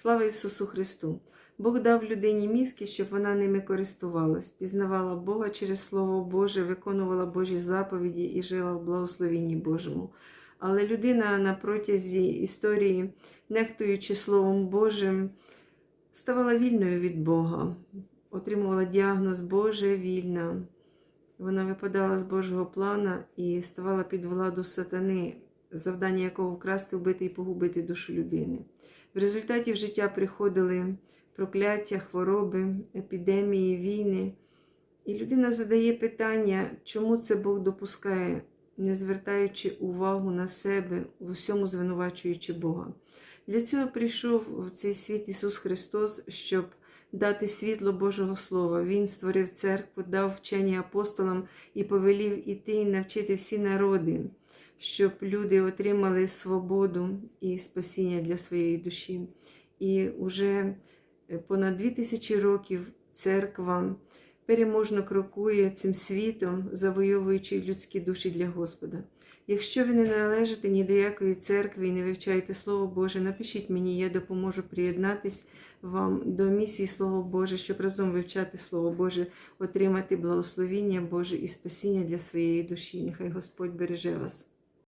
Слава Ісусу Христу! Бог дав людині мізки, щоб вона ними користувалась, пізнавала Бога через Слово Боже, виконувала Божі заповіді і жила в благословенні Божому. Але людина на протязі історії, нехтуючи Словом Божим, ставала вільною від Бога, отримувала діагноз Боже вільна. Вона випадала з Божого плана і ставала під владу сатани, завдання якого вкрасти, вбити і погубити душу людини. В результаті в життя приходили прокляття, хвороби, епідемії, війни. І людина задає питання, чому це Бог допускає, не звертаючи увагу на себе, в усьому звинувачуючи Бога. Для цього прийшов в цей світ Ісус Христос, щоб дати світло Божого Слова. Він створив церкву, дав вчення апостолам і повелів іти і навчити всі народи, щоб люди отримали свободу і спасіння для своєї душі. І уже понад дві тисячі років церква переможно крокує цим світом, завойовуючи людські душі для Господа. Якщо ви не належите ні до якої церкви і не вивчаєте Слово Боже, напишіть мені, я допоможу приєднатись вам до місії Слово Боже, щоб разом вивчати Слово Боже, отримати благословіння Боже і спасіння для своєї душі. Нехай Господь береже вас.